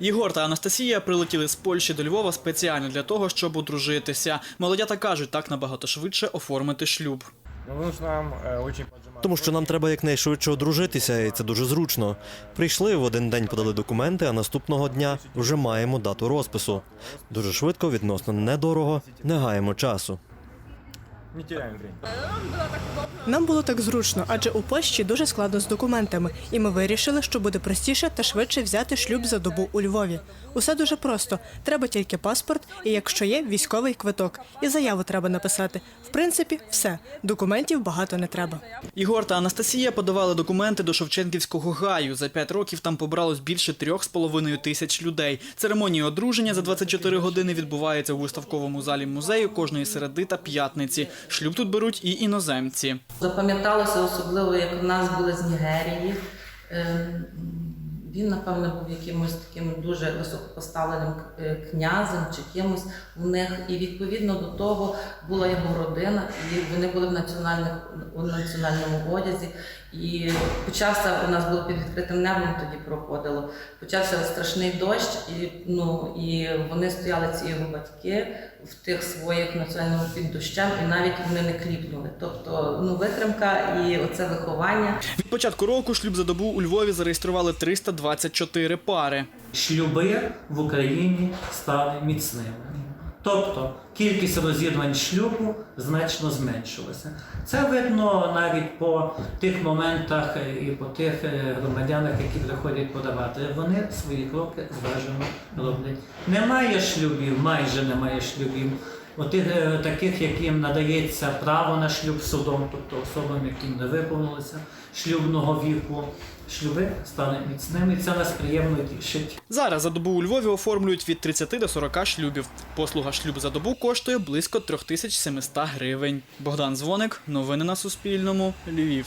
Єгор та Анастасія прилетіли з Польщі до Львова спеціально для того, щоб одружитися. Молодята кажуть, так набагато швидше оформити шлюб. Тому що нам треба якнайшвидше одружитися, і це дуже зручно. Прийшли в один день подали документи, а наступного дня вже маємо дату розпису. Дуже швидко, відносно недорого, не гаємо часу. Не теряем время. Нам було так зручно, адже у Польщі дуже складно з документами, і ми вирішили, що буде простіше та швидше взяти шлюб за добу у Львові. Усе дуже просто. Треба тільки паспорт, і якщо є, військовий квиток. І заяву треба написати. В принципі, все. Документів багато не треба. Ігор та Анастасія подавали документи до Шевченківського гаю. За п'ять років там побралось більше трьох з половиною тисяч людей. Церемонія одруження за 24 години відбувається у виставковому залі музею кожної середи та п'ятниці. Шлюб тут беруть і іноземці. Запам'яталося особливо, як в нас були з Нігерії. Він, напевно, був якимось таким дуже високопоставленим е, князем чи кимось у них. І відповідно до того була його родина, і вони були в національних у національному одязі. І почався у нас було під відкритим небом, тоді проходило. Почався страшний дощ, і ну і вони стояли ці його батьки в тих своїх національному під дощем, і навіть вони не кліпнули. Тобто, ну витримка і оце виховання. Від початку року шлюб за добу у Львові зареєстрували 324 пари. шлюби в Україні стали міцними. Тобто кількість розірвань шлюбу значно зменшилася. Це видно навіть по тих моментах і по тих е, громадянах, які приходять подавати. Вони свої кроки зважено роблять. Немає шлюбів, майже немає шлюбів. Отих е, таких, яким надається право на шлюб судом, тобто особам, яким не виповнилося шлюбного віку, шлюби стали міцними. Це нас приємно тішить. Зараз за добу у Львові оформлюють від 30 до 40 шлюбів. Послуга шлюб за добу коштує близько 3700 гривень. Богдан Дзвоник, новини на Суспільному, Львів.